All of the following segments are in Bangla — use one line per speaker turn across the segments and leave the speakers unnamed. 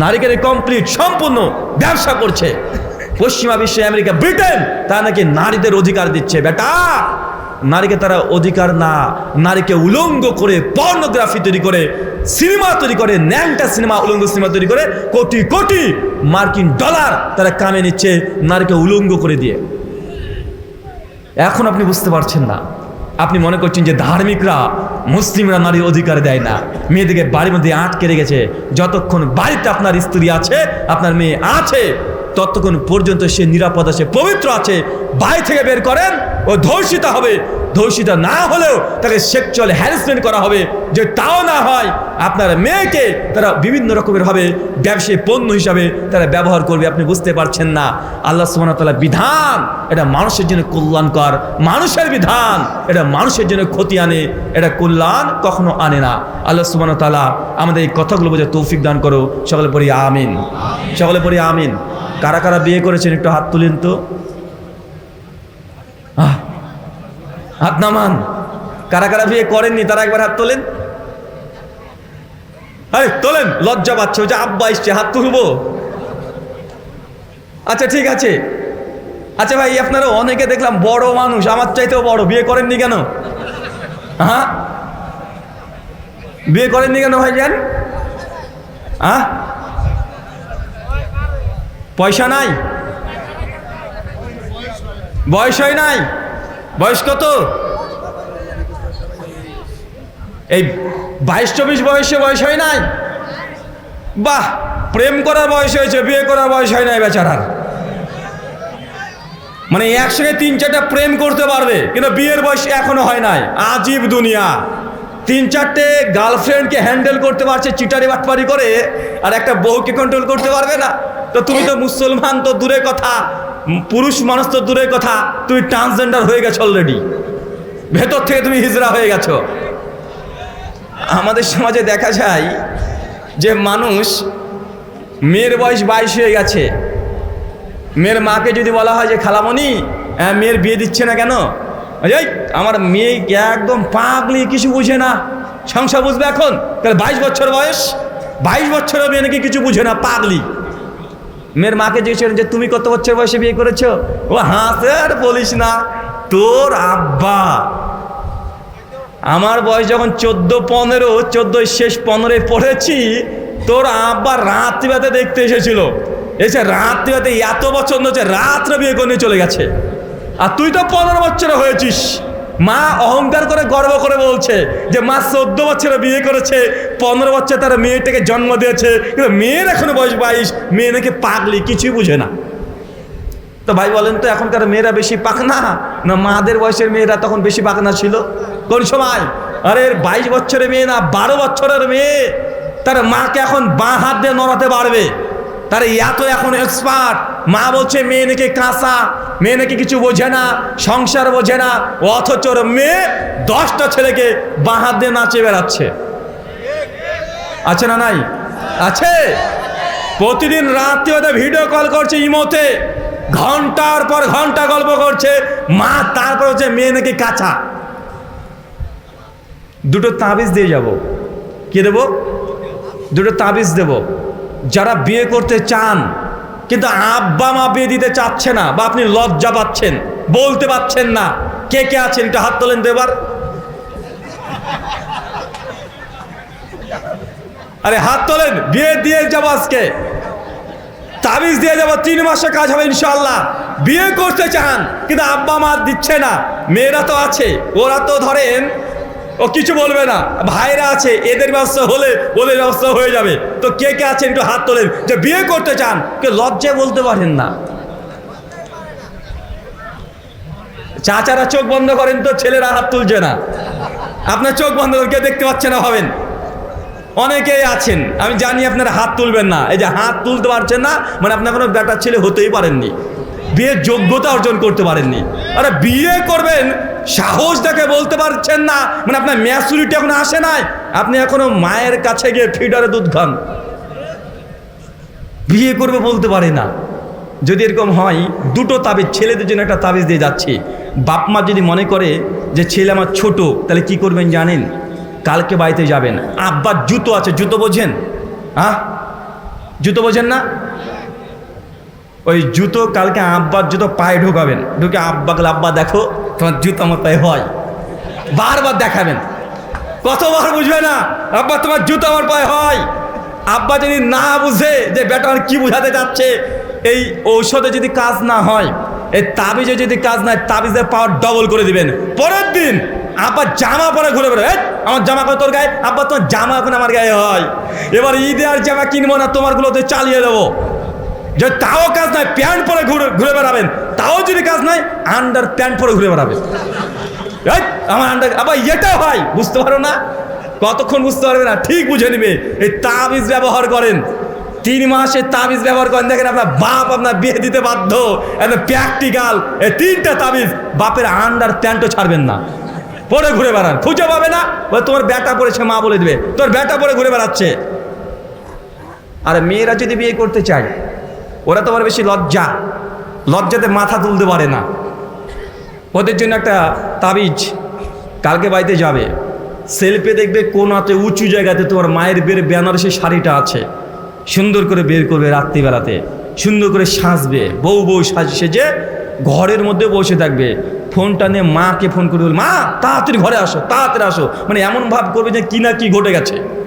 নারীকে কমপ্লিট সম্পূর্ণ ব্যবসা করছে। পশ্চিমা বিশ্বে আমেরিকা, ব্রিটেন, তারা নাকি নারীদের অধিকার দিচ্ছে। বেটা, নারীকে তারা অধিকার না, নারীকে উলঙ্গ করে পর্নোগ্রাফি তৈরি করে সিনেমা তৈরি করে, ন্যাংটা সিনেমা উলঙ্গ সিনেমা তৈরি করে, কোটি কোটি মার্কিন ডলার তারা কামে নিচ্ছে নারীকে উলঙ্গ করে দিয়ে। এখন আপনি বুঝতে পারছেন না। আপনি মনে করছেন যে ধার্মিকরা, মুসলিমরা নারীর অধিকার দেয় না। মেয়েদেরকে বাড়ির মধ্যে আটকে রেখেছে। যতক্ষণ বাড়িতে আপনার স্ত্রী আছে, আপনার মেয়ে আছে, ততক্ষণ পর্যন্ত সে নিরাপদ আছে, পবিত্র আছে। বাড়ি থেকে বের করেন, ও ধর্ষিত হবে। ধর্ষিতা না হলেও তাকে সেক্সুয়াল হ্যারাসমেন্ট করা হবে, যে তাও না হয় আপনার মেয়েকে তারা বিভিন্ন রকমের হবে ব্যবসায়ী পণ্য হিসাবে তারা ব্যবহার করবে, আপনি বুঝতে পারছেন না। আল্লাহ সুবাহতাল্লাহ বিধান, এটা মানুষের জন্য কল্যাণকর, মানুষের বিধান, এটা মানুষের জন্য ক্ষতি আনে, এটা কল্যাণ কখনো আনে না। আল্লাহ সুবাহ তালা আমাদের এই কথাগুলো বোঝা তৌফিক দান করো, সকলে পড়ি আমিন। সকলে পড়ি আমিন। কারা কারা বিয়ে করেছেন একটু হাত তুলেন তো। হাত নামান। কারা কারা বিয়ে করেননি, তারা একবার হাত তোলেন? আরে তোলেন, লজ্জা পাচ্ছে, ওই যে আব্বা এসছে, হাত তুলবো। আচ্ছা ঠিক আছে। আচ্ছা ভাই আপনারা অনেকে দেখলাম বড় মানুষ, আমার চাইতেও বড়, বিয়ে করেননি কেন? হ্যাঁ বিয়ে করেননি কেন ভাই যান পয়সা নাই? বয়স হয় নাই? বয়স কত? এই বাইশ চব্বিশ বয়সে বয়স হয় নাই? বাহ, প্রেম করার বয়স হয়েছে, বিয়ে করার বয়স হয় নাই বেচারার। মানে একসঙ্গে তিন চারটা প্রেম করতে পারবে, কিন্তু বিয়ের বয়স এখনও হয় নাই। আজীব দুনিয়া। তিন চারটে গার্লফ্রেন্ডকে হ্যান্ডেল করতে পারছে, চিটারি বাটপারি করে, আর একটা বউকে কন্ট্রোল করতে পারবে না। তো তুমি তো মুসলমান, তো দূরের কথা। পুরুষ মানুষ তো দূরের কথা তুমি ট্রান্সজেন্ডার হয়ে গেছো অলরেডি ভেতর থেকে তুমি হিজড়া হয়ে গেছো। আমাদের সমাজে দেখা যায় যে মানুষ মেয়ের বয়স বাইশ হয়ে গেছে। মেয়ের মাকে যদি বলা হয় যে খালামণি হ্যাঁ, মেয়ের বিয়ে দিচ্ছে না কেন? এই আমার মেয়ে একদম পাগলি কিছু বুঝে না। সংসার বুঝবে এখন? তাহলে বাইশ বছর বয়স? বাইশ বছরের মেয়ে নাকি কিছু বুঝে না পাগলি। মেয়ের মাকে জিজ্ঞেস যে, তুমি কত বছর বয়সে বিয়ে করেছ? ও হাসে আর বলিস না। তোর আব্বা। আমার বয়স যখন চোদ্দ পনেরো চোদ্দোই শেষ পনেরোয় পড়েছি, তোর আব্বা রাত্রিবেলাতে দেখতে এসেছিল। এসে রাত্রিবেলাতে এত বছর হচ্ছে রাত্রে বিয়ে করে চলে গেছে। আর তুই তো পনেরো বছরে হয়েছিস। মা অহংকার করে গর্ব করে বলছে যে মা চোদ্দ বছরে বিয়ে করেছে, পনেরো বছর তার মেয়েটাকে জন্ম দিয়েছে, কিন্তু মেয়ের এখনও বয়স বাইশ, মেয়ে নাকি পাগলি, কিছুই বুঝে না। তো ভাই বলেন তো, এখনকার মেয়েরা বেশি পাকনা না মাদের বয়সের মেয়েরা তখন বেশি পাকনা ছিল? কোন সময়? আরে বাইশ বছরের মেয়ে না, বারো বছরের মেয়ে। তার মাকে এখন বাঁ হাত দিয়ে নড়াতে পারবে। তার এত এখন এক্সপার্ট মা বলছে, মেয়ে নাকি কাঁচা, মেয়ে নাকি কিছু বোঝে না, সংসার বোঝে না, অথচ মেয়ে দশটা ছেলেকে বাঁ হাত দিয়ে নাচে বেড়াচ্ছে। আছে না নাই? আছে? প্রতিদিন রাত্রি ওদের ভিডিও কল করছে ইমোতে, ঘণ্টার পর ঘণ্টা গল্প করছে, মা তারপর হচ্ছে মেয়ে নাকি কাঁচা। দুটো তাবিজ দিয়ে যাব। কি দেব? দুটো তাবিজ দেব। যারা বিয়ে করতে চান, কিন্তু আব্বা মা বিয়ে দিতে চাচ্ছে না বা আপনি লজ্জা পাচ্ছেন, বলতে পাচ্ছেন না, কে কে আছেন একটু হাত তোলেন দেবার আরে হাত তোলেন, বিয়ে দিয়ে যাব আজকে। তাবিজ দিয়ে যাব, তিন মাসে কাজ হবে ইনশাল্লাহ বিয়ে করতে চান, কিন্তু আব্বা মা দিচ্ছে না। মেয়েরা তো আছে, ওরা তো ধরেন ও কিছু বলবে না। ভাইরা আছে, এদের ব্যবস্থা হলে ওদের ব্যবস্থা হয়ে যাবে। তো কে কে আছেন একটু হাত তোলেন। যে বিয়ে করতে চান, কে লজ্জায় বলতে পারেন না। চাচারা চোখ বন্ধ করেন তো ছেলেরা হাত তুলছে না। আপনার চোখ বন্ধ কেউ দেখতে পাচ্ছে না ভাবেন? অনেকেই আছেন, আমি জানি আপনারা হাত তুলবেন না। এই যে হাত তুলতে পারছেন না মানে আপনার কোনো বেটার ছেলে হতেই পারেননি। বিয়ের যোগ্যতা অর্জন করতে পারেননি। আরে বিয়ে করবেন সাহস দেখে বলতে পারছেন না। মানে আপনার ম্যাচুরিটি এখন আসে নাই। আপনি এখনও মায়ের কাছে গিয়ে ফিডারে দুধ খান। বিয়ে করবে বলতে পারে না। যদি এরকম হয়, দুটো তাবিজ, ছেলেদের জন্য একটা তাবিজ দিয়ে যাচ্ছি। বাপ মা যদি মনে করে যে ছেলে আমার ছোট, তাহলে কি করবেন জানেন? কালকে বাড়িতে যাবেন। আব্বার জুতো আছে, জুতো বোঝেন? হ্যাঁ জুতো বোঝেন না? ওই জুতো কালকে আব্বার জুতো পায়ে ঢোকাবেন। ঢুকে আব্বা আব্বাকে আব্বা, দেখো তোমার জুতো পায়ে হয়। বারবার দেখাবেন। কতবার বুঝবে না? আব্বা তোমার জুতো আমার পায়ে হয়। আব্বা যদি না বুঝে যে বেটার কি বুঝাতে যাচ্ছে এই ঔষধে যদি কাজ না হয় এই তাবিজে যদি কাজ না হয় তাবিজের পাওয়ার ডবল করে দিবেন। পরের দিন আব্বা জামা পরে ঘুরে বেরো এই, আমার জামা কত গায়ে? আব্বা তোমার জামা এখন আমার গায়ে হয়। এবার ঈদে আর জামা কিনবো না তোমারগুলোতে চালিয়ে দেবো। যে তাও কাজ নাই, প্যান্ট পরে ঘুরে ঘুরে বেড়াবেন। তাও যদি কাজ নাই, আন্ডার প্যান্ট পরে ঘুরে বেড়াবেন। আমার আন্ডার আবার এটাও হয়, বুঝতে পারো না? কতক্ষণ বুঝতে পারবে না? ঠিক বুঝে নিবে। এই তাবিজ ব্যবহার করেন। তিন মাসে তাবিজ ব্যবহার করেন। দেখেন আপনার বাপ আপনার বিয়ে দিতে বাধ্য। একদম প্র্যাকটিক্যাল এই তিনটা তাবিজ বাপের আন্ডার প্যান্টও ছাড়বেন না। পরে ঘুরে বেড়ান। খুঁজে পাবে না? তোমার ব্যাটা পড়েছে, মা বলে দেবে। তোর ব্যাটা পরে ঘুরে বেড়াচ্ছে। আর মেয়েরা যদি বিয়ে করতে চায় ওরা তো তোমার বেশি লজ্জা। লজ্জাতে মাথা তুলতে পারে না। ওদের জন্য একটা তাবিজ কালকে বাড়িতে যাবে। সেলফে দেখবে কোন হাতে উঁচু জায়গাতে তোমার মায়ের বের বেনারসি শাড়িটা আছে। সুন্দর করে বের করবে রাত্রিবেলাতে। সুন্দর করে সাজবে। বউ বউ সাজ সেজে ঘরের মধ্যে বসে থাকবে। ফোনটা নিয়ে মাকে ফোন করে বলবে, মা, তাড়াতাড়ি ঘরে আসো, তাড়াতাড়ি আসো। মানে এমন ভাব করবে যে কি না কি ঘটে গেছে।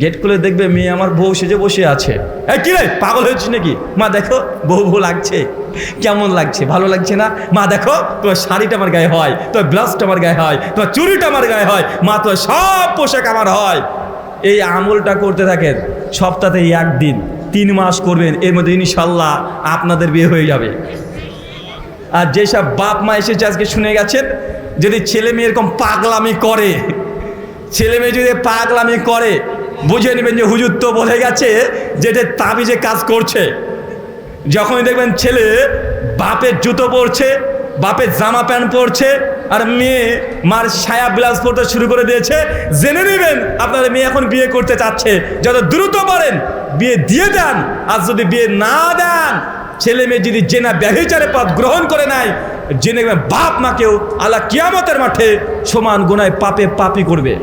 গেট খুলে দেখবে মেয়ে আমার বউ সেজে বসে আছে। এই কি রে, পাগল হয়েছিস নাকি? মা দেখো, বউ বউ লাগছে। কেমন লাগছে? ভালো লাগছে না? মা দেখো, তোমার শাড়িটা আমার গায়ে হয়, তোমার ব্লাউজটা আমার গায়ে হয়, তোমার চুরিটা আমার গায়ে হয়, মা তোমার সব পোশাক আমার হয়। এই আমলটা করতে থাকেন সপ্তাহে একদিন, তিন মাস করবেন, এর মধ্যে ইনশাল্লাহ আপনাদের বিয়ে হয়ে যাবে। আর যেসব বাপ মা এসেছে আজকে শুনে গেছেন, যদি ছেলে মেয়ে এরকম পাগলামি করে, ছেলে মেয়ে যদি পাগলামি করে বুঝে নেবেন যে হুজুর তো বলে গেছে যে এটা তাবিজে কাজ করছে। যখনই দেখবেন ছেলে বাপের জুতো পরছে, বাপের জামা প্যান্ট পরছে, আর মেয়ে মার ছায়া ব্লাউজ পরতে শুরু করে দিয়েছে। জেনে নেবেন আপনার মেয়ে এখন বিয়ে করতে চাচ্ছে। যত দ্রুত পারেন, বিয়ে দিয়ে দেন। আর যদি বিয়ে না দেন, ছেলে মেয়ে যদি জেনা ব্যভিচারে পথ গ্রহণ করে নাই জেনে বাপ মাকেও আল্লাহ কিয়ামতের মাঠে সমান গুনায় পাপে পাপি করবে।